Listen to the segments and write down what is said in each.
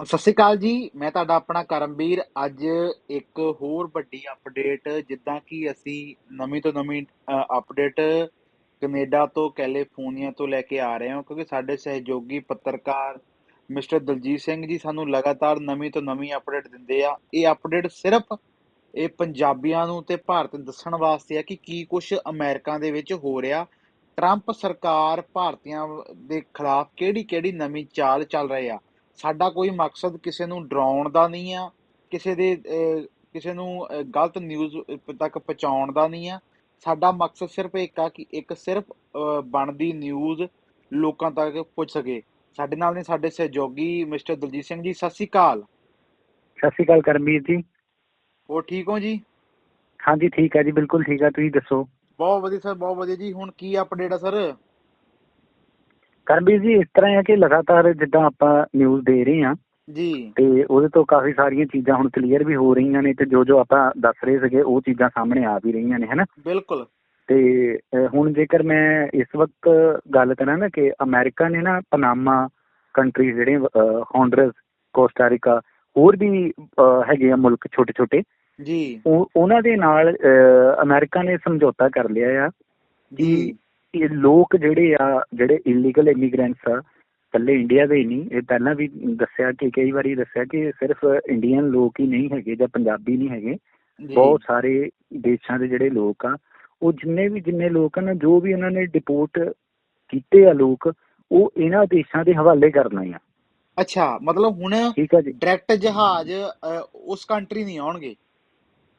ਸਤਿ ਸ਼੍ਰੀ ਅਕਾਲ ਜੀ, ਮੈਂ ਤੁਹਾਡਾ ਆਪਣਾ ਕਰਮਵੀਰ। ਅੱਜ ਇੱਕ ਹੋਰ ਵੱਡੀ ਅਪਡੇਟ ਜਿੱਦਾਂ ਕਿ ਅਸੀਂ ਨਵੀਂ ਤੋਂ ਨਵੀਂ ਅਪਡੇਟ ਕੈਨੇਡਾ ਤੋਂ, ਕੈਲੀਫੋਰਨੀਆ ਤੋਂ ਲੈ ਕੇ ਆ ਰਹੇ ਹਾਂ, ਕਿਉਂਕਿ ਸਾਡੇ ਸਹਿਯੋਗੀ ਪੱਤਰਕਾਰ ਮਿਸਟਰ ਦਲਜੀਤ ਸਿੰਘ ਜੀ ਸਾਨੂੰ ਲਗਾਤਾਰ ਨਵੀਂ ਤੋਂ ਨਵੀਂ ਅਪਡੇਟ ਦਿੰਦੇ ਆ। ਇਹ ਅਪਡੇਟ ਸਿਰਫ ਇਹ ਪੰਜਾਬੀਆਂ ਨੂੰ ਤੇ ਭਾਰਤ ਨੂੰ ਦੱਸਣ ਵਾਸਤੇ ਆ ਕਿ ਕੀ ਕੁਝ ਅਮਰੀਕਾ ਦੇ ਵਿੱਚ ਹੋ ਰਿਹਾ। ਟਰੰਪ ਸਰਕਾਰ ਭਾਰਤੀਆਂ ਦੇ ਖਿਲਾਫ ਕਿਹੜੀ ਕਿਹੜੀ ਨਵੀਂ ਚਾਲ ਚੱਲ ਰਹੀ ਆ? ਸਾਡਾ ਕੋਈ ਮਕਸਦ ਕਿਸੇ ਨੂੰ ਡਰਾਉਣ ਦਾ ਨਹੀਂ ਆ ਕਿਸੇ ਦੇ ਕਿਸੇ ਨੂੰ ਗਲਤ ਨਿਊਜ਼ ਤੱਕ ਪਹੁੰਚਾਉਣ ਦਾ ਨਹੀਂ ਆ। ਸਾਡਾ ਮਕਸਦ ਸਿਰਫ ਇੱਕ ਆ ਕਿ ਇੱਕ ਸਿਰਫ ਬਣਦੀ ਨਿਊਜ਼ ਲੋਕਾਂ ਤੱਕ ਪਹੁੰਚ ਸਕੇ। ਸਾਡੇ ਨਾਲ ਨੇ ਸਾਡੇ ਸਹਿਯੋਗੀ ਮਿਸਟਰ ਦਲਜੀਤ ਸਿੰਘ ਜੀ ਸਤਿ ਸ਼੍ਰੀ ਅਕਾਲ। ਸਤਿ ਸ਼੍ਰੀ ਅਕਾਲ ਕਰਮਵੀਰ ਜੀ। ਹੋਰ ਠੀਕ ਹੋ ਜੀ? ਹਾਂਜੀ ਠੀਕ ਹੈ ਜੀ ਬਿਲਕੁਲ ਠੀਕ ਹੈ ਤੁਸੀਂ ਦੱਸੋ? ਬਹੁਤ ਵਧੀਆ ਸਰ ਬਹੁਤ ਵਧੀਆ ਜੀ। ਹੁਣ ਕੀ ਅਪਡੇਟ ਆ ਸਰ? ਕਰਮਵੀਰ ਜੀ ਇਸ ਤਰ੍ਹਾਂ ਹੈ ਕਿ ਲਗਾਤਾਰ ਜਿੱਦਾਂ ਆਪਾਂ ਨਿਊਜ਼ ਦੇ ਰਹੇ ਹਾਂ ਜੀ। ਤੇ ਉਹਦੇ ਤੋਂ ਕਾਫੀ ਸਾਰੀਆਂ ਚੀਜ਼ਾਂ ਹੁਣ ਕਲੀਅਰ ਵੀ ਹੋ ਰਹੀਆਂ ਨੇ ਤੇ ਜੋ ਜੋ ਆਪਾਂ ਦੱਸ ਰਹੇ ਸੀਗੇ ਉਹ ਚੀਜ਼ਾਂ ਸਾਹਮਣੇ ਆ ਵੀ ਰਹੀਆਂ ਨੇ ਹਨਾ? ਬਿਲਕੁਲ। ਤੇ ਹੁਣ ਜੇਕਰ ਮੈਂ ਇਸ ਵਕਤ ਗੱਲ ਕਰਾਂ ਨਾ ਕਿ ਅਮਰੀਕਾ ਨੇ ਨਾ ਪਨਾਮਾ ਕੰਟਰੀ ਜਿਹੜੇ ਹੌਂਡਰਸ ਕੋਸਟਾਰੀਕਾ ਹੋਰ ਵੀ ਹੈਗੇ ਆ ਮੁਲਕ ਛੋਟੇ ਛੋਟੇ ਜੀ। ਉਹ ਉਹਨਾਂ ਦੇ ਨਾਲ ਅਮਰੀਕਾ ਨੇ ਸਮਝੌਤਾ ਕਰ ਲਿਆ ਆ ਜੀ। ਇਹ ਲੋਕ ਜਿਹੜੇ ਆ ਜਿਹੜੇ ਇਲੀਗਲ ਇਮੀਗ੍ਰੈਂਟਸ ਆ ਇਕੱਲੇ ਇੰਡੀਆ ਦੇ ਹੀ ਨਹੀਂ ਇਹ ਪਹਿਲਾਂ ਵੀ ਦੱਸਿਆ ਕਿ ਕਈ ਵਾਰੀ ਦੱਸਿਆ ਕਿ ਸਿਰਫ ਇੰਡੀਅਨ ਲੋਕ ਹੀ ਨਹੀਂ ਹੈਗੇ ਜਾਂ ਪੰਜਾਬੀ ਨਹੀਂ ਹੈਗੇ। ਬਹੁਤ ਸਾਰੇ ਦੇਸ਼ਾਂ ਦੇ ਜਿਹੜੇ ਲੋਕ ਆ ਉਹ ਜਿੰਨੇ ਵੀ ਜਿੰਨੇ ਲੋਕ ਹਨ ਜੋ ਵੀ ਉਹਨਾਂ ਨੇ ਡਿਪੋਰਟ ਕੀਤੇ ਆ ਲੋਕ ਉਹ ਇਹਨਾਂ ਦੇਸ਼ਾਂ ਦੇ ਹਵਾਲੇ ਕਰਨਾ ਆ। ਅੱਛਾ ਮਤਲਬ ਹੁਣ ਡਾਇਰੈਕਟ ਜਹਾਜ਼ ਉਸ ਕੰਟਰੀ ਨਹੀਂ ਆਉਣਗੇ?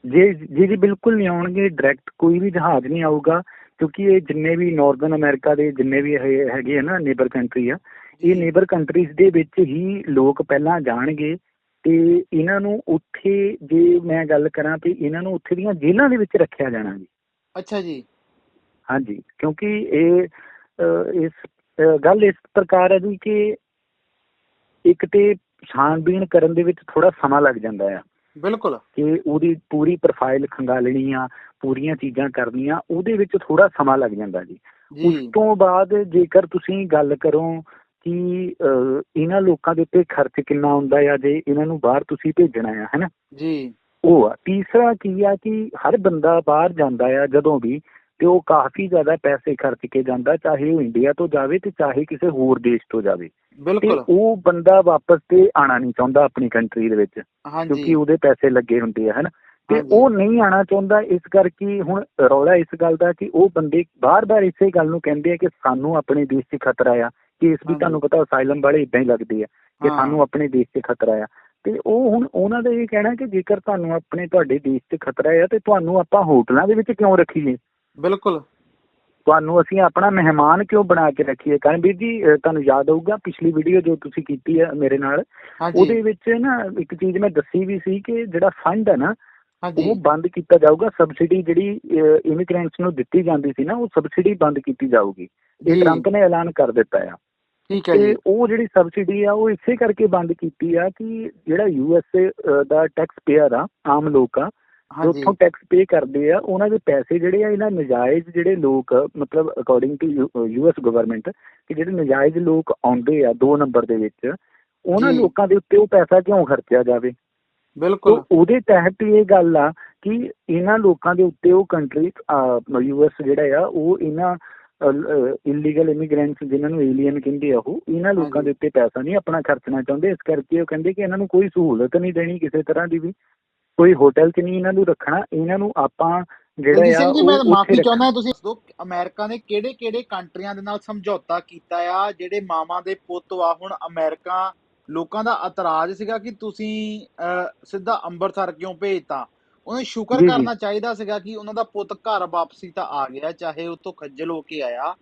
ਜੀ ਜੀ ਬਿਲਕੁਲ ਨਹੀਂ ਆਉਣਗੇ ਡਾਇਰੈਕਟ ਕੋਈ ਵੀ ਜਹਾਜ਼ ਨਹੀਂ ਆਊਗਾ ਕਿਉਂਕਿ ਇਹ ਜਿੰਨੇ ਵੀ ਨਾਰਥਰਨ ਅਮਰੀਕਾ ਦੇ ਜਿੰਨੇ ਵੀ ਹੈਗੇ ਆ ਨਾ ਨੇਬਰ ਕੰਟਰੀ ਆ ਇਹ ਨੇਬਰ ਕੰਟਰੀਜ਼ ਦੇ ਵਿੱਚ ਹੀ ਲੋਕ ਪਹਿਲਾਂ ਜਾਣਗੇ ਤੇ ਇਹਨਾਂ ਨੂੰ ਉੱਥੇ ਜੇ ਮੈਂ ਗੱਲ ਕਰਾਂ ਤੇ ਇਹਨਾਂ ਨੂੰ ਉੱਥੇ ਦੀਆਂ ਜੇਲ੍ਹਾਂ ਦੇ ਵਿੱਚ ਰੱਖਿਆ ਜਾਣਾ ਜੀ। ਅੱਛਾ ਜੀ। ਹਾਂਜੀ ਕਿਉਂਕਿ ਇਹ ਇਸ ਗੱਲ ਇਸ ਪ੍ਰਕਾਰ ਹੈ ਜੀ ਕਿ ਇੱਕ ਤੇ ਛਾਣਬੀਣ ਕਰਨ ਦੇ ਵਿੱਚ ਥੋੜਾ ਸਮਾਂ ਲੱਗ ਜਾਂਦਾ ਆ। ਬਿਲਕੁਲ। ਕਿ ਉਹਦੀ ਪੂਰੀ ਪ੍ਰੋਫਾਈਲ ਖੰਗਾਲਣੀ ਆ ਪੂਰੀਆਂ ਚੀਜ਼ਾਂ ਕਰਨੀਆਂ ਉਹਦੇ ਵਿੱਚ ਥੋੜਾ ਸਮਾਂ ਲੱਗ ਜਾਂਦਾ ਜੀ। ਉਸ ਤੋਂ ਬਾਅਦ ਜੇਕਰ ਤੁਸੀਂ ਗੱਲ ਕਰੋ ਕਿ ਇਹਨਾਂ ਲੋਕਾਂ ਦੇ ਉੱਤੇ ਖਰਚ ਕਿੰਨਾ ਹੁੰਦਾ ਆ ਜੇ ਇਹਨਾਂ ਨੂੰ ਬਾਹਰ ਤੁਸੀਂ ਭੇਜਣਾ ਆ ਹੈਨਾ? ਜੀ। ਉਹ ਆ। ਤੀਸਰਾ ਕੀ ਆ ਕਿ ਹਰ ਬੰਦਾ ਬਾਹਰ ਜਾਂਦਾ ਆ ਜਦੋਂ ਵੀ ਤੇ ਉਹ ਕਾਫੀ ਜ਼ਿਆਦਾ ਪੈਸੇ ਖਰਚ ਕੇ ਜਾਂਦਾ ਚਾਹੇ ਉਹ ਇੰਡੀਆ ਤੋਂ ਜਾਵੇ ਤੇ ਚਾਹੇ ਕਿਸੇ ਹੋਰ ਦੇਸ਼ ਤੋਂ ਜਾਵੇ ਬਿਲਕੁਲ ਉਹ ਬੰਦਾ ਵਾਪਸ ਤੇ ਆਣਾ ਨਹੀਂ ਚਾਹੁੰਦਾ ਆਪਣੀ ਕੰਟਰੀ ਦੇ ਵਿੱਚ ਕਿਉਂਕਿ ਉਹਦੇ ਪੈਸੇ ਲੱਗੇ ਹੁੰਦੇ ਆ ਹਨ ਤੇ। ਉਹ ਨਹੀਂ ਆਣਾ ਚਾਹੁੰਦਾ ਇਸ ਕਰਕੇ ਹੁਣ ਰੌਲਾ ਇਸ ਗੱਲ ਦਾ ਕਿ ਉਹ ਬੰਦੇ ਬਾਰ-ਬਾਰ ਇਸੇ ਗੱਲ ਨੂੰ ਕਹਿੰਦੇ ਆ ਕਿ ਸਾਨੂੰ ਆਪਣੇ ਦੇਸ਼ 'ਚ ਖਤਰਾ ਆ ਕੇਸ ਵੀ। ਤੁਹਾਨੂੰ ਪਤਾ ਅਸਾਈਲਮ ਵਾਲੇ ਇਦਾਂ ਹੀ ਲੱਗਦੇ ਆ ਕਿ। ਸਾਨੂੰ ਆਪਣੇ ਦੇਸ਼ 'ਚ ਖਤਰਾ ਆ ਤੇ ਉਹ ਹੁਣ ਉਹਨਾਂ ਦਾ ਇਹ ਕਹਿਣਾ ਕਿ ਜੇਕਰ ਤੁਹਾਨੂੰ ਆਪਣੇ ਤੁਹਾਡੇ ਦੇਸ਼ 'ਚ ਖਤਰਾ ਆ ਤੇ ਤੁਹਾਨੂੰ ਆਪਾਂ ਹੋਟਲਾਂ ਦੇ ਵਿੱਚ ਕਿਉਂ ਰੱਖੀਏ ਬਿਲਕੁਲ। ਤੁਹਾਨੂੰ ਅਸੀਂ ਆਪਣਾ ਮਹਿਮਾਨ ਕਿਉਂ ਬਣਾ ਕੇ ਰੱਖੀਏ? ਕਰਨਵੀਰ ਜੀ ਤੁਹਾਨੂੰ ਯਾਦ ਹੋਊਗਾ ਪਿਛਲੀ ਵੀਡੀਓ ਜੋ ਤੁਸੀਂ ਕੀਤੀ ਹੈ ਮੇਰੇ ਨਾਲ ਉਹਦੇ ਵਿੱਚ ਨਾ ਇੱਕ ਚੀਜ਼ ਮੈਂ ਦੱਸੀ ਵੀ ਸੀ ਕਿ ਜਿਹੜਾ ਫੰਡ ਹੈ ਨਾ ਉਹ ਬੰਦ ਕੀਤਾ ਜਾਊਗਾ। ਸਬਸਿਡੀ ਜਿਹੜੀ ਇਮੀਗ੍ਰੈਂਟਸ ਨੂੰ ਦਿੱਤੀ ਜਾਂਦੀ ਸੀ ਨਾ ਉਹ ਸਬਸਿਡੀ ਬੰਦ ਕੀਤੀ ਜਾਊਗੀ। ਇਹ। ਟਰੰਪ ਨੇ ਐਲਾਨ ਕਰ ਦਿੱਤਾ ਆ। ਠੀਕ ਹੈ ਤੇ ਜੀ। ਉਹ ਜਿਹੜੀ ਸਬਸਿਡੀ ਆ ਉਹ ਇਸੇ ਕਰਕੇ ਬੰਦ ਕੀਤੀ ਆ ਕਿ ਜਿਹੜਾ ਯੂਐਸਏ ਦਾ ਟੈਕਸ ਪੇਅਰ ਆ ਆਮ ਲੋਕ ਆ ਉੱਥੋਂ ਟੈਕਸ ਪੇ ਕਰਦੇ ਆ ਉਹਨਾਂ ਦੇ ਪੈਸੇ ਜਿਹੜੇ ਆ ਇਹਨਾਂ ਨਜਾਇਜ਼ ਜਿਹੜੇ ਲੋਕ ਮਤਲਬ ਅਕੋਰਡਿੰਗ ਟੂ ਯੂਐਸ ਗਵਰਨਮੈਂਟ ਕਿ ਜਿਹੜੇ ਨਜਾਇਜ਼ ਲੋਕ ਆਉਂਦੇ ਆ ਦੋ ਨੰਬਰ ਦੇ ਵਿੱਚ ਉਹਨਾਂ। ਲੋਕਾਂ ਦੇ ਉੱਤੇ ਉਹ ਪੈਸਾ ਕਿਉਂ ਖਰਚਿਆ ਜਾਵੇ? ਬਿਲਕੁਲ। ਉਹਦੇ ਤਹਿਤ ਇਹ ਗੱਲ ਆ ਕਿ ਇਹਨਾਂ ਲੋਕਾਂ ਦੇ ਉੱਤੇ ਉਹ ਕੰਟਰੀ ਯੂਐਸ ਜਿਹੜਾ ਆ ਉਹ ਇਹਨਾਂ ਇਲੀਗਲ ਇਮੀਗ੍ਰੈਂਟਸ ਜਿਨ੍ਹਾਂ ਨੂੰ ਏਲੀਅਨ ਕਹਿੰਦੇ ਆ ਉਹ ਇਹਨਾਂ ਲੋਕਾਂ। ਦੇ ਉੱਤੇ ਪੈਸਾ ਨਹੀਂ ਆਪਣਾ ਖਰਚਣਾ ਚਾਹੁੰਦੇ। ਇਸ ਕਰਕੇ ਉਹ ਕਹਿੰਦੇ ਕਿ ਇਹਨਾਂ ਨੂੰ ਕੋਈ ਸਹੂਲਤ ਨਹੀਂ ਦੇਣੀ ਕਿਸੇ ਤਰ੍ਹਾਂ ਦੀ ਵੀ। ਕੋਈ ਹੋਟਲ 'ਚ ਨਹੀਂ ਇਹਨਾਂ ਨੂੰ ਰੱਖਣਾ ਇਹਨਾਂ ਨੂੰ ਆਪਾਂ ਜਿਹੜਾ ਆ ਸਿੰਘ ਜੀ ਮੈਂ ਉਹ ਮਾਫੀ ਚਾਹੁੰਦਾ ਤੁਸੀਂ ਦੱਸੋ ਅਮਰੀਕਾ ਨੇ ਕਿਹੜੇ ਕਿਹੜੇ ਕੰਟਰੀਆਂ ਦੇ ਨਾਲ ਸਮਝੌਤਾ ਕੀਤਾ ਆ ਜਿਹੜੇ ਮਾਵਾਂ ਦੇ ਪੁੱਤ ਆ ਹੁਣ ਅਮਰੀਕਾ ਲੋਕਾਂ ਦਾ ਇਤਰਾਜ਼ ਸੀਗਾ ਕਿ ਤੁਸੀਂ ਸਿੱਧਾ ਅੰਮ੍ਰਿਤਸਰ ਕਿਉਂ ਭੇਜਤਾ ਉਹਨੇ ਸ਼ੁਕਰ। ਕਰਨਾ ਚਾਹੀਦਾ ਸੀਗਾ ਕਿ ਉਹਨਾਂ ਦਾ ਪੁੱਤ ਘਰ ਵਾਪਸੀ ਤਾਂ ਆ ਗਿਆ ਚਾਹੇ ਉੱਥੋਂ ਖੱਜਲ ਹੋ ਕੇ ਆਇਆ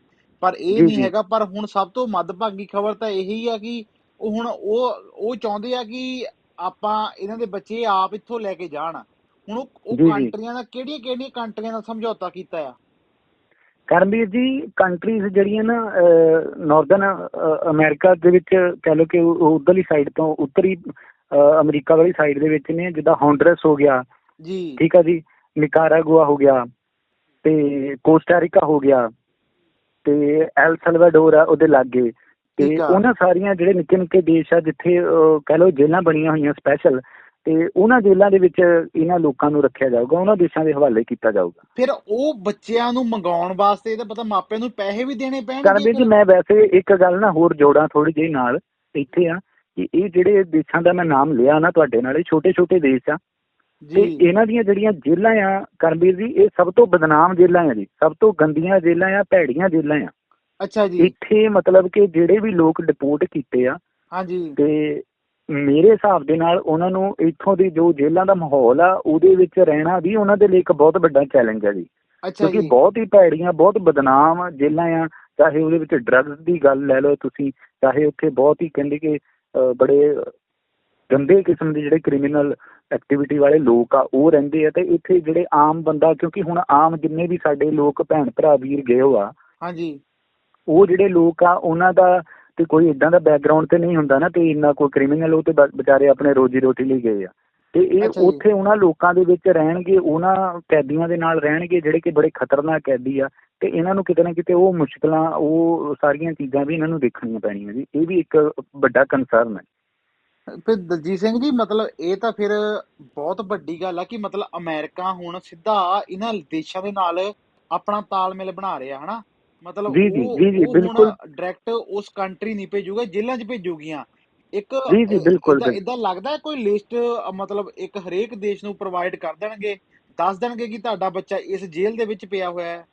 ਪਰ ਇਹ ਨਹੀਂ। ਹੈਗਾ ਪਰ ਹੁਣ ਸਭ ਤੋਂ ਮੱਦਭਾਗੀ ਖਬਰ ਤਾਂ ਇਹੀ ਆ ਕਿ ਉਹ ਹੁਣ ਉਹ ਉਹ ਚਾਹੁੰਦੇ ਆ ਕਿ ਆਪਾਂ ਇਹਨਾਂ ਦੇ ਬੱਚੇ ਆਪ ਇੱਥੋਂ ਲੈ ਕੇ ਜਾਣ। ਹੁਣ ਉਹ ਉਹ ਜੀ, ਜੀ। ਕੰਟਰੀਆਂ ਦਾ ਕਿਹੜੀਆਂ ਕਿਹੜੀਆਂ ਕੰਟਰੀਆਂ ਦਾ ਸਮਝੌਤਾ ਕੀਤਾ ਆ? ਕਰਮਵੀਰ ਜੀ ਕੰਟਰੀਜ਼ ਜਿਹੜੀਆਂ ਨਾ ਨਾਰਥਰਨ ਅਮਰੀਕਾ ਦੇ ਵਿੱਚ ਕਹ ਲਓ ਕਿ ਉਧਰਲੀ ਸਾਈਡ ਤੋਂ ਉੱਤਰੀ ਅਹ, ਅਮਰੀਕਾ ਵਾਲੀ ਸਾਈਡ ਦੇ ਵਿੱਚ ਨੇ ਜਿੱਦਾਂ ਹੌਂਡਰਸ ਹੋ ਗਿਆ। ਜੀ। ਠੀਕ ਆ ਜੀ। ਨਿਕਾਰਾਗੁਆ ਹੋ ਗਿਆ। ਤੇ ਕੋਸਟਾਰੀਕਾ ਹੋ ਗਿਆ। ਤੇ ਐਲ ਸਲਵਾਡੋਰ ਆ ਉਹਦੇ ਲਾਗੇ। ਤੇ। ਉਹਨਾਂ ਸਾਰੀਆਂ ਜਿਹੜੇ ਨਿੱਕੇ ਨਿੱਕੇ ਦੇਸ਼ ਆ ਜਿੱਥੇ ਕਹਿ ਲਓ ਜੇਲ੍ਹਾਂ ਬਣੀਆਂ ਹੋਈਆਂ ਸਪੈਸ਼ਲ ਤੇ ਉਹਨਾਂ ਜੇਲ੍ਹਾਂ ਦੇ ਵਿੱਚ ਇਹਨਾਂ ਲੋਕਾਂ ਨੂੰ ਰੱਖਿਆ ਜਾਊਗਾ ਉਹਨਾਂ ਦੇਸ਼ਾਂ ਦੇ ਹਵਾਲੇ ਕੀਤਾ ਜਾਊਗਾ। ਫਿਰ ਉਹ ਬੱਚਿਆਂ ਨੂੰ ਮੰਗਾਉਣ ਵਾਸਤੇ ਤਾਂ ਪਤਾ ਮਾਪਿਆਂ ਨੂੰ ਪੈਸੇ ਵੀ ਦੇਣੇ ਪੈਣਗੇ ਕਰਨਵੀਰ ਜੀ ਮੈਂ ਵੈਸੇ ਇੱਕ ਗੱਲ ਨਾ ਹੋਰ ਜੋੜਾਂ ਥੋੜੀ ਜਿਹੀ ਨਾਲ ਇੱਥੇ ਆ ਕਿ ਇਹ ਜਿਹੜੇ ਦੇਸ਼ਾਂ ਦਾ ਮੈਂ ਨਾਮ ਲਿਆ ਨਾ ਤੁਹਾਡੇ ਨਾਲ ਇਹ ਛੋਟੇ ਛੋਟੇ ਦੇਸ਼ ਆ। ਜੀ। ਇਹਨਾਂ ਦੀਆਂ ਜਿਹੜੀਆਂ ਜੇਲ੍ਹਾਂ ਆ ਕਰਨਵੀਰ ਜੀ ਇਹ ਸਭ ਤੋਂ ਬਦਨਾਮ ਜੇਲ੍ਹਾਂ ਆ ਜੀ ਸਭ ਤੋਂ ਗੰਦੀਆਂ ਜੇਲ੍ਹਾਂ ਆ ਭੈੜੀਆਂ ਜੇਲ੍ਹਾਂ ਆ। ਅੱਛਾ ਜੀ। ਇੱਥੇ ਮਤਲਬ ਕਿ ਜਿਹੜੇ ਵੀ ਲੋਕ ਡਿਪੋਰਟ ਕੀਤੇ ਆ ਹਾਂਜੀ। ਤੇ ਮੇਰੇ ਹਿਸਾਬ ਦੇ ਨਾਲ ਉਹਨਾਂ ਨੂੰ ਇੱਥੋਂ ਦੀ ਜੋ ਜੇਲ੍ਹਾਂ ਦਾ ਮਾਹੌਲ ਆ ਉਹਦੇ ਵਿੱਚ ਰਹਿਣਾ ਵੀ ਉਹਨਾਂ ਦੇ ਲਈ ਇੱਕ ਬਹੁਤ ਵੱਡਾ ਚੈਲੰਜ ਆ ਜੀ। ਕਿਉਂਕਿ ਬਹੁਤ ਹੀ ਭੈੜੀਆਂ ਬਹੁਤ ਬਦਨਾਮ ਜੇਲ੍ਹਾਂ ਆ ਚਾਹੇ ਉਹਦੇ ਵਿੱਚ ਡਰੱਗਸ ਦੀ ਗੱਲ ਲੈ ਲਓ ਤੁਸੀਂ ਚਾਹੇ ਉੱਥੇ ਬਹੁਤ ਹੀ ਕਹਿੰਦੇ ਕਿ ਬੜੇ ਗੰਦੇ ਕਿਸਮ ਦੇ ਜਿਹੜੇ ਕ੍ਰਿਮੀਨਲ ਐਕਟੀਵਿਟੀ ਵਾਲੇ ਲੋਕ ਆ ਉਹ ਰਹਿੰਦੇ ਆ ਤੇ ਇੱਥੇ ਜਿਹੜੇ ਆਮ ਬੰਦਾ ਕਿਉਂਕਿ ਹੁਣ ਆਮ ਜਿੰਨੇ ਵੀ ਸਾਡੇ ਲੋਕ ਭੈਣ ਭਰਾ ਵੀਰ ਗਏ ਹੋ ਆ ਹਾਂਜੀ। ਉਹ ਜਿਹੜੇ ਲੋਕ ਆ ਉਹਨਾਂ ਦਾ ਤੇ ਕੋਈ ਇਦਾਂ ਦਾ ਬੈਕਗ੍ਰਾਉਂਡ ਤੇ ਨਹੀਂ ਹੁੰਦਾ ਨਾ ਤੇ ਇੰਨਾ ਕੋਈ ਕ੍ਰਿਮੀਨਲ ਉਹ ਤੇ ਵਿਚਾਰੇ ਆਪਣੇ ਰੋਜੀ ਰੋਟੀ ਲਈ ਗਏ ਆ। ਤੇ ਇਹ। ਉੱਥੇ ਉਹਨਾਂ ਲੋਕਾਂ ਦੇ ਵਿੱਚ ਰਹਿਣਗੇ ਉਹਨਾਂ ਕੈਦੀਆਂ ਦੇ ਨਾਲ ਰਹਿਣਗੇ ਜਿਹੜੇ ਕਿ ਬੜੇ ਖਤਰਨਾਕ ਕੈਦੀ ਆ ਤੇ ਇਹਨਾਂ ਨੂੰ ਕਿਤੇ ਨਾ ਕਿਤੇ ਉਹ ਮੁਸ਼ਕਲਾਂ ਉਹ ਸਾਰੀਆਂ ਚੀਜ਼ਾਂ ਵੀ ਇਹਨਾਂ ਨੂੰ ਦੇਖਣੀਆਂ ਪੈਣੀਆਂ ਜੀ। ਇਹ ਵੀ ਇੱਕ ਵੱਡਾ ਕੰਸਰਨ ਹੈ ਫਿਰ ਦਲਜੀਤ ਸਿੰਘ ਜੀ ਮਤਲਬ ਇਹ ਤਾਂ ਫਿਰ ਬਹੁਤ ਵੱਡੀ ਗੱਲ ਆ ਕਿ ਮਤਲਬ ਅਮਰੀਕਾ ਹੁਣ ਸਿੱਧਾ ਇਹਨਾਂ ਦੇਸ਼ਾਂ ਦੇ ਨਾਲ ਆਪਣਾ ਤਾਲਮੇਲ ਬਣਾ ਰਿਹਾ ਹਨਾ? ਮਤਲਬ ਜੀ, ਜੀ, ਉਹ ਜੀ, ਜੀ, ਉਹ ਬਿਲਕੁਲ। ਡਾਇਰੈਕਟ ਉਸ ਕੰਟਰੀ ਨਹੀਂ ਭੇਜੂਗਾ ਜੇਲ੍ਹਾਂ 'ਚ ਭੇਜੂਗੀਆਂ। ਇੱਕ ਜੀ, ਜੀ, ਬਿਲਕੁਲ, ਇਦਾਂ ਲੱਗਦਾ ਹੈ ਕੋਈ ਲਿਸਟ ਮਤਲਬ ਇੱਕ ਹਰੇਕ ਦੇਸ਼ ਨੂੰ ਪ੍ਰੋਵਾਈਡ ਕਰ ਦੇਣਗੇ ਦੱਸ ਦੇਣਗੇ ਕਿ ਤੁਹਾਡਾ ਬੱਚਾ ਇਸ ਜੇਲ੍ਹ ਦੇ ਵਿੱਚ ਪਿਆ ਹੋਇਆ ਹੈ।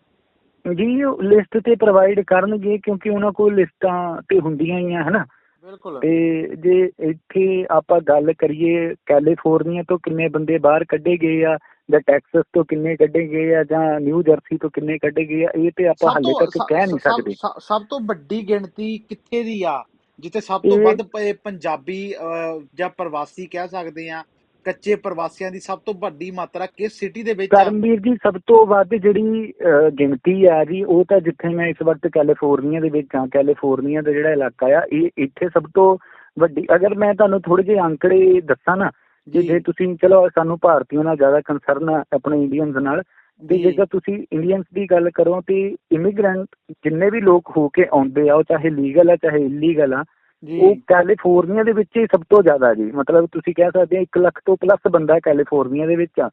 ਜੀ ਲਿਸਟ ਤੇ ਪ੍ਰੋਵਾਈਡ ਕਰਨਗੇ ਕਿਉਂਕਿ ਉਹਨਾਂ ਕੋਲ ਲਿਸਟਾਂ ਤੇ ਹੁੰਦੀਆਂ ਹੀ ਆ ਹਨਾ? ਬਿਲਕੁਲ। ਤੇ ਜੇ ਇੱਥੇ ਆਪਾਂ ਗੱਲ ਕਰੀਏ ਕੈਲੀਫੋਰਨੀਆ ਤੋਂ ਕਿੰਨੇ ਬੰਦੇ ਬਾਹਰ ਕੱਢੇ ਗਏ ਆ ਜਾਂ ਟੈਕਸਸ ਤੋਂ ਕਿੰਨੇ ਕੱਢੇ ਗਏ ਆ ਜਾਂ ਨਿਊ ਜਰਸੀ ਤੋਂ ਕਿੰਨੇ ਕੱਢੇ ਗਏ ਆ ਇਹ ਤੇ ਆਪਾਂ ਹਾਲੇ ਤੱਕ ਕਹਿ ਨਹੀਂ ਸਕਦੇ। ਸਭ- ਤੋਂ ਵੱਡੀ ਗਿਣਤੀ ਕਿੱਥੇ ਦੀ ਆ? ਜਿੱਥੇ ਸਭ ਤੋਂ ਵੱਧ ਪੰਜਾਬੀ ਜਾਂ ਪ੍ਰਵਾਸੀ ਕਹਿ ਸਕਦੇ ਆ ਕੱਚੇ ਪ੍ਰਵਾਸੀਆਂ ਦੀ ਸਭ ਤੋਂ ਵੱਡੀ ਮਾਤਰਾ ਕਿਸ ਸਿਟੀ ਦੇ ਵਿੱਚ ਆ? ਕਰਮਵੀਰ ਜੀ ਸਭ ਤੋਂ ਵੱਧ ਜਿਹੜੀ ਗਿਣਤੀ ਆ ਜੀ ਉਹ ਤਾਂ ਜਿੱਥੇ ਮੈਂ ਇਸ ਵਕਤ ਕੈਲੀਫੋਰਨੀਆ ਦੇ ਵਿੱਚ ਹਾਂ ਕੈਲੀਫੋਰਨੀਆ ਦਾ ਜਿਹੜਾ ਇਲਾਕਾ ਆ ਇਹ ਇੱਥੇ ਸਭ ਤੋਂ ਵੱਡੀ ਅਗਰ ਮੈਂ ਤੁਹਾਨੂੰ ਥੋੜੇ ਜਿਹੇ ਅੰਕੜੇ ਦੱਸਾਂ ਨਾ ਜੀ ਜੇ। ਤੁਸੀਂ ਚਲੋ ਸਾਨੂੰ ਭਾਰਤੀਆਂ ਨਾਲ ਜ਼ਿਆਦਾ ਕੰਸਰਨ ਆ ਆਪਣੇ ਇੰਡੀਅਨਸ ਨਾਲ ਤੇ ਜੀ। ਜੇਕਰ ਤੁਸੀਂ ਇੰਡੀਅਨਸ ਦੀ ਗੱਲ ਕਰੋ ਤੇ ਇਮੀਗ੍ਰੈਂਟ ਜਿੰਨੇ ਵੀ ਲੋਕ ਹੋ ਕੇ ਆਉਂਦੇ ਆ ਉਹ ਚਾਹੇ ਲੀਗਲ ਆ ਚਾਹੇ ਇਲੀਗਲ ਆ ਉਹ ਕੈਲੀਫੋਰਨੀਆ ਦੇ ਵਿੱਚ ਹੀ ਸਭ ਤੋਂ ਜ਼ਿਆਦਾ ਜੀ। ਮਤਲਬ ਤੁਸੀਂ ਕਹਿ ਸਕਦੇ ਆ 1 ਲੱਖ ਤੋਂ ਪਲੱਸ ਬੰਦਾ ਕੈਲੀਫੋਰਨੀਆ ਦੇ ਵਿੱਚ ਆ।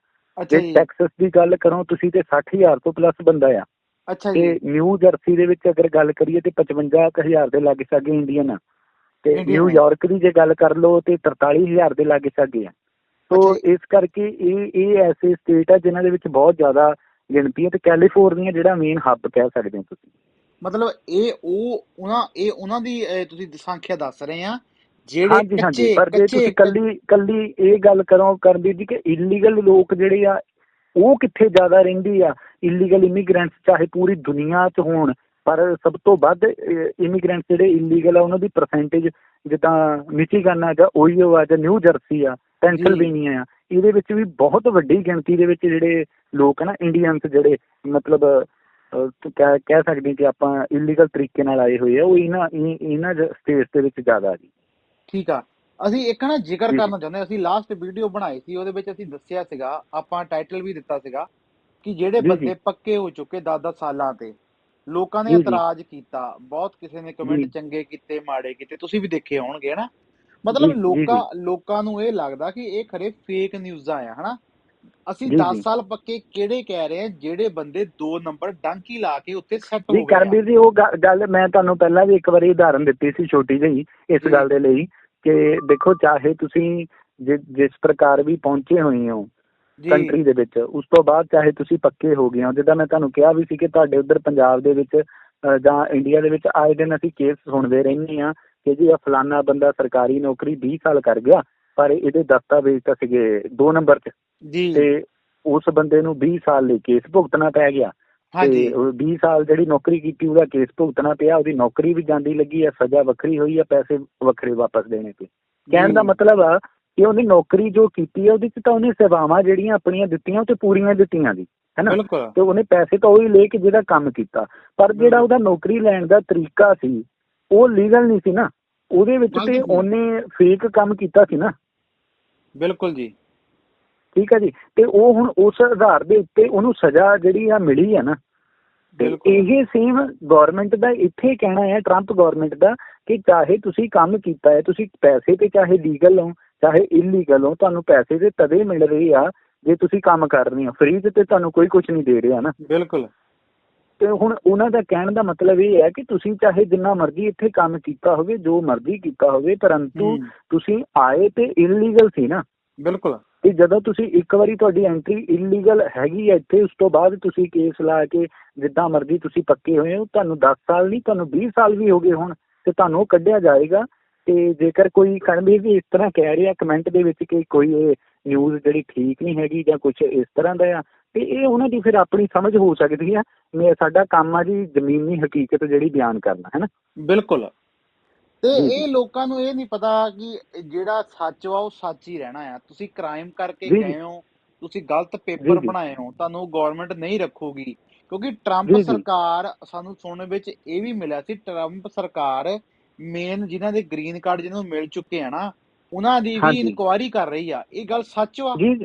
ਜੇ ਟੈਕਸਸ ਦੀ ਗੱਲ ਕਰੋ ਤੁਸੀਂ ਤੇ 60000 ਤੋਂ ਪਲੱਸ ਬੰਦਾ ਆ। ਅੱਛਾ ਤੇ ਜੀ। ਨਿਊ ਜਰਸੀ ਦੇ ਵਿੱਚ ਅਗਰ ਗੱਲ ਕਰੀਏ ਤੇ 55000 ਦੇ ਲਾਗੇ ਸਾਗੇ ਇੰਡੀਅਨ ਆ। ਤੇ ਨਿਊਯਾਰਕ ਦੀ ਜੇ ਗੱਲ ਕਰ ਲਓ ਤੇ 43000 ਦੇ ਲਾਗੇ ਸਾਗੇ ਆ। ਅੱਛਾ ਇਸ ਕਰਕੇ ਇਹ ਇਹ ਐਸੇ ਸਟੇਟ ਆ ਜਿਨ੍ਹਾਂ ਦੇ ਵਿੱਚ ਬਹੁਤ ਜ਼ਿਆਦਾ ਗਿਣਤੀ ਹੈ ਤੇ ਕੈਲੀਫੋਰਨੀਆ ਜਿਹੜਾ ਮੇਨ ਹੱਬ ਕਹਿ ਸਕਦੇ ਹੋ ਤੁਸੀਂ। ਮਤਲਬ ਇਹ ਉਹ ਉਹਨਾਂ ਇਹ ਉਹਨਾਂ ਦੀ ਤੁਸੀਂ ਸੰਖਿਆ ਦੱਸ ਰਹੇ ਆ ਜਿਹੜੇ ਹਾਂਜੀ ਹਾਂਜੀ ਪਰ ਜੇ ਤੁਸੀਂ ਕੱਲੀ ਕੱਲੀ ਇਹ ਗੱਲ ਕਰੋ ਕਰਨਵੀਰ ਜੀ ਕਿ ਇਲੀਗਲ ਲੋਕ ਜਿਹੜੇ ਆ ਉਹ ਕਿੱਥੇ ਜ਼ਿਆਦਾ ਰਹਿੰਦੀ ਆ? ਇਲੀਗਲ ਇਮੀਗ੍ਰੈਂਟਸ ਚਾਹੇ ਪੂਰੀ ਦੁਨੀਆ 'ਚ ਹੋਣ ਪਰ ਸਭ ਤੋਂ ਵੱਧ ਇਮੀਗ੍ਰੈਂਟਸ ਜਿਹੜੇ ਇਲੀਗਲ ਆ ਉਹਨਾਂ ਦੀ ਪਰਸੈਂਟੇਜ ਜਿੱਦਾਂ ਮਿਚੀਗਨ ਆ ਜਾਂ ਓਹੀਓ ਆ ਜਾਂ ਨਿਊ ਜਰਸੀ ਆ ਪੈਂਸਿਲਵੇਨੀਆ ਆ ਇਹਦੇ ਵਿੱਚ ਵੀ ਬਹੁਤ ਵੱਡੀ ਗਿਣਤੀ ਦੇ ਵਿੱਚ ਜਿਹੜੇ ਲੋਕ ਆ ਨਾ ਇੰਡੀਅਨਸ ਜਿਹੜੇ ਮਤਲਬ ਕਹਿ ਸਕਦੇ ਕਿ ਆਪਾਂ ਇਲੀਗਲ ਤਰੀਕੇ ਨਾਲ ਆਏ ਹੋਏ ਆ ਉਹ ਇਹਨਾਂ ਇਹ- ਇਹਨਾਂ ਸਟੇਟਸ ਦੇ ਵਿੱਚ ਜ਼ਿਆਦਾ ਜੀ ਠੀਕ ਆ ਅਸੀਂ ਇੱਕ ਨਾ ਜ਼ਿਕਰ। ਕਰਨਾ ਚਾਹੁੰਦੇ ਹਾਂ। ਅਸੀਂ ਲਾਸਟ ਵੀਡੀਓ ਬਣਾਈ ਸੀ ਉਹਦੇ ਵਿੱਚ ਅਸੀਂ ਦੱਸਿਆ ਸੀਗਾ ਆਪਾਂ ਟਾਈਟਲ ਵੀ ਦਿੱਤਾ ਸੀਗਾ ਕਿ ਜਿਹੜੇ। ਬੰਦੇ ਪੱਕੇ ਹੋ ਚੁੱਕੇ 10-10 ਸਾਲਾਂ ਤੇ ਲੋਕਾਂ ਨੇ। ਇਤਰਾਜ਼ ਕੀਤਾ ਬਹੁਤ ਕਿਸੇ ਨੇ ਕਮੈਂਟ। ਚੰਗੇ ਕੀਤੇ ਮਾੜੇ ਕੀਤੇ ਤੁਸੀਂ ਵੀ ਦੇਖੇ ਹੋਣਗੇ ਹਨਾ ਮਤਲਬ ਜੀ, ਜੀ, ਲੋਕਾਂ ਲੋਕਾਂ ਨੂੰ ਇਹ ਲੱਗਦਾ ਕਿ ਇਹ ਖਰੇ ਫੇਕ ਨਿਊਜ਼ਾਂ ਆ ਹਨਾ ਅਸੀਂ ਜੀ, 10 ਜੀ। ਸਾਲ ਪੱਕੇ ਕਿਹੜੇ ਕਹਿ ਰਹੇ ਆ ਜਿਹੜੇ ਬੰਦੇ ਦੋ ਨੰਬਰ ਡੰਕੀ ਲਾ ਕੇ ਉੱਤੇ ਸੈੱਟ ਜੀ ਹੋ ਗਏ ਆ। ਕਰਨਵੀਰ ਜੀ ਉਹ ਗੱਲ ਮੈਂ ਤੁਹਾਨੂੰ ਪਹਿਲਾਂ ਵੀ ਇੱਕ ਵਾਰੀ ਉਦਾਹਰਨ ਦਿੱਤੀ ਸੀ ਛੋਟੀ ਜਿਹੀ ਇਸ ਜੀ। ਗੱਲ ਦੇ ਲਈ ਕਿ ਦੇਖੋ ਚਾਹੇ ਤੁਸੀਂ ਜਿ- ਜਿਸ ਪ੍ਰਕਾਰ ਵੀ ਪਹੁੰਚੇ ਹੋਏ ਹੋ ਜੀ ਕੰਟਰੀ ਦੇ ਵਿੱਚ ਉਸ ਤੋਂ ਬਾਅਦ ਚਾਹੇ ਤੁਸੀਂ ਪੱਕੇ ਹੋ ਗਏ ਹੋ ਜਿੱਦਾਂ ਮੈਂ ਤੁਹਾਨੂੰ ਕਿਹਾ ਵੀ ਸੀ ਕਿ ਤੁਹਾਡੇ ਉਧਰ ਪੰਜਾਬ ਦੇ ਵਿੱਚ ਜਾਂ ਇੰਡੀਆ ਦੇ ਵਿੱਚ ਆਏ ਦਿਨ ਅਸੀਂ ਕੇਸ ਸੁਣਦੇ ਰਹਿੰਦੇ ਆ ਕਿ ਜੀ ਆ ਫਲਾਨਾ ਬੰਦਾ ਸਰਕਾਰੀ ਨੌਕਰੀ 20 ਸਾਲ ਕਰ ਗਿਆ ਪਰ ਇਹਦੇ ਦਸਤਾਵੇਜ਼ ਤਾਂ ਸੀਗੇ 2 ਨੰਬਰ 'ਚ। ਜੀ। ਤੇ ਉਸ ਬੰਦੇ ਨੂੰ 20 ਸਾਲ ਲਈ ਕੇਸ ਭੁਗਤਣਾ ਪੈ ਗਿਆ। ਹਾਂਜੀ। ਤੇ ਉਹ 20 ਸਾਲ ਜਿਹੜੀ ਨੌਕਰੀ ਕੀਤੀ ਉਹਦਾ ਕੇਸ ਭੁਗਤਣਾ ਪਿਆ ਉਹਦੀ ਨੌਕਰੀ ਵੀ ਜਾਂਦੀ ਲੱਗੀ ਆ ਸਜ਼ਾ ਵੱਖਰੀ ਹੋਈ ਆ ਪੈਸੇ ਵੱਖਰੇ ਵਾਪਸ ਦੇਣੇ ਪਏ ਕਹਿਣ ਦਾ। ਮਤਲਬ ਆ ਕਿ ਉਹਨੇ ਨੌਕਰੀ ਜੋ ਕੀਤੀ ਆ ਉਹਦੇ ਚ ਤਾਂ ਉਹਨੇ ਸੇਵਾਵਾਂ ਜਿਹੜੀਆਂ ਆਪਣੀਆਂ ਦਿੱਤੀਆਂ ਉਹ ਤੇ ਪੂਰੀਆਂ ਦਿੱਤੀਆਂ ਜੀ ਹੈਨਾ? ਤੇ ਉਹਨੇ ਪੈਸੇ ਤਾਂ ਉਹੀ ਲਏ ਕਿ ਜਿਹਦਾ ਕੰਮ ਕੀਤਾ। ਪਰ ਜਿਹੜਾ। ਉਹਦਾ ਨੌਕਰੀ ਲੈਣ ਦਾ ਤਰੀਕਾ ਸੀ ਉਹ ਲੀਗਲ ਨਹੀਂ ਸੀ ਨਾ। ਉਹਦੇ ਵਿੱਚ ਤੇ। ਉਹਨੇ ਫੇਕ ਕੰਮ ਕੀਤਾ ਸੀ ਨਾ। ਬਿਲਕੁਲ ਜੀ। ਠੀਕ ਹੈ ਜੀ। ਤੇ ਉਹ ਹੁਣ ਉਸ ਆਧਾਰ ਦੇ ਉੱਤੇ ਉਹਨੂੰ ਸਜ਼ਾ ਜਿਹੜੀ ਆ ਮਿਲੀ ਆ ਨਾ। ਇਹ ਸੇਮ ਗਵਰਨਮੈਂਟ ਦਾ ਇੱਥੇ ਕਹਿਣਾ ਹੈ ਟਰੰਪ ਗਵਰਨਮੈਂਟ ਦਾ ਕਿ ਚਾਹੇ ਤੁਸੀਂ ਕੰਮ ਕੀਤਾ ਹੈ ਤੁਸੀਂ ਪੈਸੇ ਤੇ ਚਾਹੇ ਲੀਗਲ ਹੋ ਚਾਹੇ ਇਲੀਗਲ ਹੋ ਤੁਹਾਨੂੰ ਪੈਸੇ ਤੇ ਤਦੇ ਮਿਲ ਰਹੇ ਆ ਜੇ ਤੁਸੀਂ ਕੰਮ ਕਰ ਰਹੇ ਹੋ। ਫ੍ਰੀ ਤੇ ਤੁਹਾਨੂੰ ਕੋਈ ਕੁਝ ਨਹੀਂ ਦੇ ਰਿਹਾ ਨਾ। ਬਿਲਕੁਲ। ਤੇ ਹੁਣ ਉਹਨਾਂ ਦਾ ਕਹਿਣ ਦਾ ਮਤਲਬ ਇਹ ਹੈ ਕਿ ਤੁਸੀਂ ਚਾਹੇ ਜਿੰਨਾ ਮਰਜ਼ੀ ਇੱਥੇ ਕੰਮ ਕੀਤਾ ਹੋਵੇ ਜੋ ਮਰਜ਼ੀ ਕੀਤਾ ਹੋਵੇ ਪਰੰਤੂ ਤੁਸੀਂ ਆਏ ਤੇ ਇਲੀਗਲ ਸੀ ਨਾ। ਬਿਲਕੁਲ। ਤੇ ਜਦੋਂ ਤੁਸੀਂ ਇੱਕ ਵਾਰੀ ਤੁਹਾਡੀ ਐਂਟਰੀ ਇਲੀਗਲ ਹੈਗੀ ਹੈ ਇੱਥੇ ਉਸ ਤੋਂ ਬਾਅਦ ਤੁਸੀਂ ਕੇਸ ਲਾ ਕੇ ਜਿੱਦਾਂ ਮਰਜ਼ੀ ਤੁਸੀਂ ਪੱਕੇ ਹੋਏ ਹੋ ਤੁਹਾਨੂੰ 10 ਸਾਲ ਨਹੀਂ ਤੁਹਾਨੂੰ 20 ਸਾਲ ਵੀ ਹੋ ਗਏ ਹੁਣ ਤੇ ਤੁਹਾਨੂੰ ਉਹ ਕੱਢਿਆ ਜਾਏਗਾ। ਤੇ ਜੇਕਰ ਕੋਈ ਕਰਮਵੀਰ ਵੀ ਇਸ ਤਰ੍ਹਾਂ ਕਹਿ ਰਿਹਾ ਕਮੈਂਟ ਦੇ ਵਿੱਚ ਕਿ ਕੋਈ ਇਹ ਨਿਊਜ਼ ਜਿਹੜੀ ਠੀਕ ਨਹੀਂ ਹੈਗੀ ਜਾਂ ਕੁਝ ਇਸ ਤਰ੍ਹਾਂ ਦਾ ਆ ਤੇ ਇਹ ਉਹਨਾਂ ਦੀ ਫਿਰ ਆਪਣੀ ਸਮਝ ਹੋ ਸਕਦੀ ਆ ਮੈਂ ਸਾਡਾ ਕੰਮ ਆ ਜੀ ਜ਼ਮੀਨੀ ਹਕੀਕਤ ਜਿਹੜੀ ਬਿਆਨ ਕਰਨਾ ਹੈ ਨਾ ਬਿਲਕੁਲ ਤੇ। ਇਹ ਲੋਕਾਂ ਨੂੰ ਇਹ ਨਹੀਂ ਪਤਾ ਕਿ ਜਿਹੜਾ ਸੱਚ ਵਾ ਉਹ ਸੱਚ ਹੀ ਰਹਿਣਾ ਆ ਤੁਸੀਂ ਕ੍ਰਾਈਮ ਕਰਕੇ। ਗਏ ਹੋ ਤੁਸੀਂ ਗਲਤ ਪੇਪਰ। ਬਣਾਏ ਹੋ ਤੁਹਾਨੂੰ ਗਵਰਨਮੈਂਟ ਨਹੀਂ ਰੱਖੂਗੀ ਕਿਉਂਕਿ ਟਰੰਪ। ਸਰਕਾਰ ਸਾਨੂੰ ਸੁਣਨ ਵਿੱਚ ਇਹ ਵੀ ਮਿਲਿਆ ਸੀ ਟਰੰਪ ਸਰਕਾਰ ਮੇਨ ਜਿਨ੍ਹਾਂ ਦੇ ਗ੍ਰੀਨ ਕਾਰਡ ਜਿਹਨਾਂ ਨੂੰ ਮਿਲ ਚੁੱਕੇ ਆ ਨਾ ਉਹਨਾਂ ਦੀ ਵੀ। ਇਨਕੁਆਇਰੀ ਕਰ ਰਹੀ ਆ ਇਹ ਗੱਲ ਸੱਚ ਵਾ ਜੀ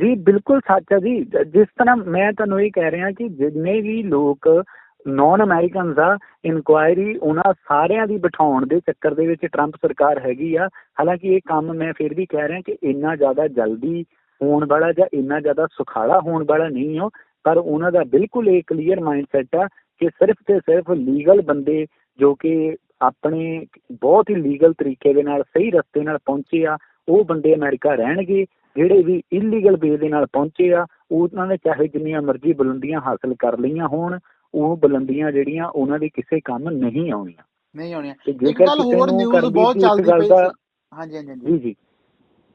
ਜੀ, ਬਿਲਕੁਲ ਸੱਚ ਹੈ ਜੀ। ਜਿਸ ਤਰ੍ਹਾਂ ਮੈਂ ਤੁਹਾਨੂੰ ਇਹ ਕਹਿ ਰਿਹਾ ਕਿ ਜਿੰਨੇ ਵੀ ਲੋਕ ਨਾਨ ਅਮਰੀਕਨਸ ਆ ਇਨਕੁਆਇਰੀ ਉਹਨਾਂ ਸਾਰਿਆਂ ਦੀ ਬਿਠਾਉਣ ਦੇ ਚੱਕਰ ਦੇ ਵਿੱਚ ਟਰੰਪ ਸਰਕਾਰ ਹੈਗੀ ਆ। ਹਾਲਾਂਕਿ ਇਹ ਕੰਮ ਮੈਂ ਫਿਰ ਵੀ ਕਹਿ ਰਿਹਾ ਕਿ ਇੰਨਾ ਜ਼ਿਆਦਾ ਜਲਦੀ ਹੋਣ ਵਾਲਾ ਜਾਂ ਇੰਨਾ ਜ਼ਿਆਦਾ ਸੁਖਾਲਾ ਹੋਣ ਵਾਲਾ ਨਹੀਂ ਹੋ ਪਰ ਉਹਨਾਂ ਦਾ ਬਿਲਕੁਲ ਇਹ ਕਲੀਅਰ ਮਾਈਂਡਸੈਟ ਆ ਕਿ ਸਿਰਫ ਤੇ ਸਿਰਫ ਲੀਗਲ ਬੰਦੇ ਜੋ ਕਿ ਆਪਣੇ ਬਹੁਤ ਹੀ ਲੀਗਲ ਤਰੀਕੇ ਦੇ ਨਾਲ, ਸਹੀ ਰਸਤੇ ਨਾਲ ਪਹੁੰਚੇ ਆ, ਉਹ ਬੰਦੇ ਅਮਰੀਕਾ ਰਹਿਣਗੇ। ਜਿਹੜੇ ਵੀ ਇਲੀਗਲ ਵੇ ਦੇ ਨਾਲ ਪਹੁੰਚੇ ਆ ਉਹਨਾਂ ਨੇ ਚਾਹੇ ਜਿੰਨੀਆਂ ਮਰਜ਼ੀ ਬੁਲੰਦੀਆਂ ਹਾਸਲ ਕਰ ਲਈਆਂ ਹੋਣ ਉਹ ਬੁਲੰਦੀਆਂ ਜਿਹੜੀਆਂ ਉਹਨਾਂ ਦੇ ਕਿਸੇ ਕੰਮ ਨਹੀਂ ਆਉਣੀਆਂ। ਨਹੀਂ ਹੋਣੀਆਂ ਤੇ ਇੱਕ ਜੇਕਰ ਗੱਲ ਕਿਸੇ ਹੋਰ ਨੂੰ ਨਿਊਜ਼ ਕਰਦੀ ਬਹੁਤ ਸੀ ਇਸ ਚੱਲਦੀ ਗੱਲ ਪਈ ਦਾ ਸੀ। ਹਾਂਜੀ ਹਾਂਜੀ ਹਾਂਜੀ। ਜੀ ਜੀ।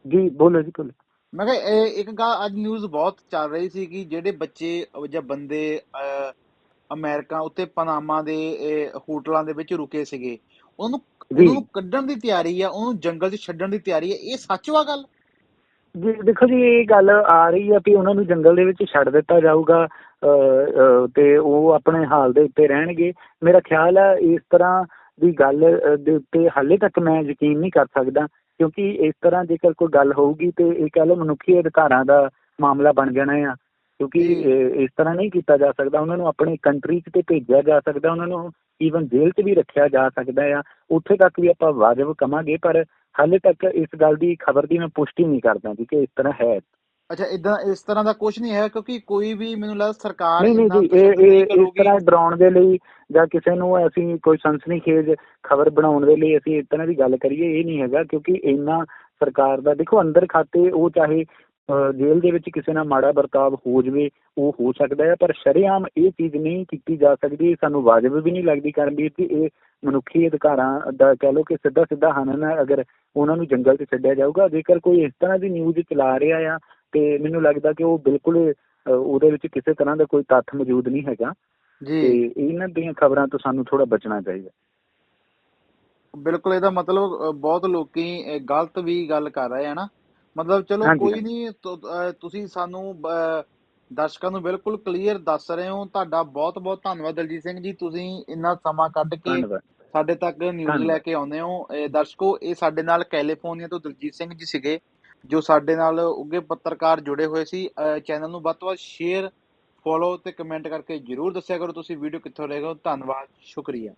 ਜੀ ਬੋਲੋ ਜੀ ਬੋਲੋ। ਮੈਂ ਕਿਹਾ ਇਹ ਇੱਕ ਗੱਲ ਅੱਜ ਨਿਊਜ਼ ਬਹੁਤ ਚੱਲ ਰਹੀ ਸੀ ਕਿ ਜਿਹੜੇ ਬੱਚੇ ਜਾਂ ਬੰਦੇ ਅਮਰੀਕਾ ਉੱਤੇ ਪਨਾਮਾ ਦੇ ਹੋਟਲਾਂ ਦੇ ਵਿੱਚ ਰੁਕੇ ਸੀਗੇ ਉਹਨੂੰ। ਉਹਨੂੰ ਕੱਢਣ ਦੀ ਤਿਆਰੀ ਆ ਉਹਨੂੰ ਜੰਗਲ 'ਚ ਛੱਡਣ ਦੀ ਤਿਆਰੀ ਆ ਇਹ ਸੱਚ ਵਾ ਗੱਲ? ਦੇਖੋ ਜੀ ਇਹ ਗੱਲ ਆ ਰਹੀ ਆ ਕਿ ਉਹਨਾਂ ਨੂੰ ਜੰਗਲ ਦੇ ਵਿੱਚ ਛੱਡ ਦਿੱਤਾ ਜਾਊਗਾ ਤੇ ਉਹ ਆਪਣੇ ਹਾਲ ਦੇ ਉੱਤੇ ਰਹਿਣਗੇ। ਮੇਰਾ ਖਿਆਲ ਹੈ ਇਸ ਤਰ੍ਹਾਂ ਦੀ ਗੱਲ ਦੇ ਉੱਤੇ ਹਾਲੇ ਤੱਕ ਮੈਂ ਯਕੀਨ ਨਹੀਂ ਕਰ ਸਕਦਾ ਕਿਉਂਕਿ ਇਸ ਤਰ੍ਹਾਂ ਜੇਕਰ ਕੋਈ ਗੱਲ ਹੋਊਗੀ ਤੇ ਇਹ ਕਹਿ ਲਓ ਮਨੁੱਖੀ ਅਧਿਕਾਰਾਂ ਦਾ ਮਾਮਲਾ ਬਣ ਜਾਣਾ ਆ ਕਿਉਂਕਿ ਇਸ ਤਰ੍ਹਾਂ ਨਹੀਂ ਕੀਤਾ ਜਾ ਸਕਦਾ। ਉਹਨਾਂ ਨੂੰ ਆਪਣੀ ਕੰਟਰੀ 'ਚ ਤੇ ਭੇਜਿਆ ਜਾ ਸਕਦਾ ਉਹਨਾਂ ਨੂੰ ਈਵਨ ਜੇਲ੍ਹ 'ਚ ਵੀ ਰੱਖਿਆ ਜਾ ਸਕਦਾ ਆ। ਉੱਥੇ ਤੱਕ ਵੀ ਆਪਾਂ ਵਾਜਬ ਕਵਾਂਗੇ ਪਰ ਹਾਲੇ ਤੱਕ ਇਸ ਗੱਲ ਦੀ ਖਬਰ ਦੀ ਮੈਂ ਪੁਸ਼ਟੀ ਨਹੀਂ ਕਰਦਾ ਜੀ ਕਿ ਇਸ ਤਰ੍ਹਾਂ ਹੈ। ਅੱਛਾ ਇਦਾਂ ਇਸ ਤਰ੍ਹਾਂ ਦਾ ਕੁਝ ਨਹੀਂ ਹੈ ਕਿਉਂਕਿ ਕੋਈ ਵੀ ਮੈਨੂੰ ਲੱਗਦਾ ਸਰਕਾਰ ਨਹੀਂ ਨਹੀਂ ਜੀ ਇਹ ਇਹ ਇਸ ਤਰ੍ਹਾਂ ਡਰਾਉਣ ਦੇ ਲਈ ਜਾਂ ਕਿਸੇ ਨੂੰ ਅਸੀਂ ਕੋਈ ਸਨਸਨੀਖੇਜ਼ ਖਬਰ ਬਣਾਉਣ ਦੇ ਲਈ ਅਸੀਂ ਇਸ ਤਰ੍ਹਾਂ ਦੀ ਗੱਲ ਕਰੀਏ ਇਹ ਨਹੀਂ ਹੈਗਾ ਕਿਉਂਕਿ ਇੰਨਾ ਸਰਕਾਰ ਦਾ ਦੇਖੋ ਅੰਦਰ ਖਾਤੇ ਉਹ ਚਾਹੇ ਜੇਲ੍ਹ ਦੇ ਵਿੱਚ ਕਿਸੇ ਨਾਲ ਮਾੜਾ ਵਰਤਾਵ ਹੋ ਜਵੇ ਉਹ ਹੋ ਸਕਦਾ ਹੈ ਪਰ ਸ਼ਰੇਆਮ ਇਹ ਚੀਜ਼ ਨਹੀਂ ਕੀਤੀ ਜਾ ਸਕਦੀ ਸਾਨੂੰ ਵਾਜਬ ਵੀ ਨਹੀਂ ਲੱਗਦੀ ਕਰਨਵੀਰ ਜੀ ਇਹ ਮਨੁੱਖੀ ਅਧਿਕਾਰਾਂ ਦਾ ਕਹਿ ਲਓ ਕਿ ਸਿੱਧਾ ਸਿੱਧਾ ਹਨਨ ਹੈ ਅਗਰ ਉਹਨਾਂ ਨੂੰ ਜੰਗਲ 'ਚ ਛੱਡਿਆ ਜਾਊਗਾ ਜੇਕਰ ਕੋਈ ਇਸ ਤਰ੍ਹਾਂ ਦੀ ਨਿਊਜ਼ ਚਲਾ ਰਿਹਾ ਆ ਤੇ ਮੈਨੂੰ ਲੱਗਦਾ ਕਿ ਉਹ ਬਿਲਕੁਲ ਉਹਦੇ ਵਿੱਚ ਕਿਸੇ ਤਰ੍ਹਾਂ ਦਾ ਕੋਈ ਤੱਥ ਮੌਜੂਦ ਨਹੀਂ ਹੈਗਾ। ਤੇ ਜੀ ਇਹਨਾਂ ਦੀਆਂ ਖਬਰਾਂ ਤੋਂ ਸਾਨੂੰ ਥੋੜਾ ਬਚਣਾ ਚਾਹੀਦਾ। ਬਿਲਕੁਲ ਇਹਦਾ ਮਤਲਬ ਬਹੁਤ ਲੋਕੀ ਗਲਤ ਵੀ ਗੱਲ ਕਰ ਰਹੇ ਆ ਨਾ। ਮਤਲਬ ਚਲੋ ਕੋਈ। ਨਹੀਂ ਤੁ- ਤੁਸੀਂ ਸਾਨੂੰ ਦਰਸ਼ਕਾਂ ਨੂੰ ਬਿਲਕੁਲ ਕਲੀਅਰ ਦੱਸ ਰਹੇ ਹੋ। ਤੁਹਾਡਾ ਬਹੁਤ ਬਹੁਤ ਧੰਨਵਾਦ ਦਲਜੀਤ ਸਿੰਘ ਜੀ। ਤੁਸੀਂ ਇੰਨਾ ਸਮਾਂ ਕੱਢ ਕੇ ਸਾਡੇ ਤੱਕ ਨਿਊਜ਼। ਲੈ ਕੇ ਆਉਂਦੇ ਹੋ। ਇਹ ਦਰਸ਼ਕੋ ਇਹ ਸਾਡੇ ਨਾਲ ਕੈਲੀਫੋਰਨੀਆ ਤੋਂ ਦਲਜੀਤ ਸਿੰਘ ਜੀ ਸੀਗੇ ਜੋ ਸਾਡੇ ਨਾਲ ਉੱਗੇ ਪੱਤਰਕਾਰ ਜੁੜੇ ਹੋਏ ਸੀ। ਚੈਨਲ ਨੂੰ ਵੱਧ ਤੋਂ ਵੱਧ ਸ਼ੇਅਰ ਫੋਲੋ ਤੇ ਕਮੈਂਟ ਕਰਕੇ ਜਰੂਰ ਦੱਸਿਆ ਕਰੋ। ਤੁਸੀਂ ਵੀਡੀਓ ਕਿੱਥੋਂ ਲੈ ਗਏ ਹੋ? ਧੰਨਵਾਦ ਸ਼ੁਕਰੀਆ।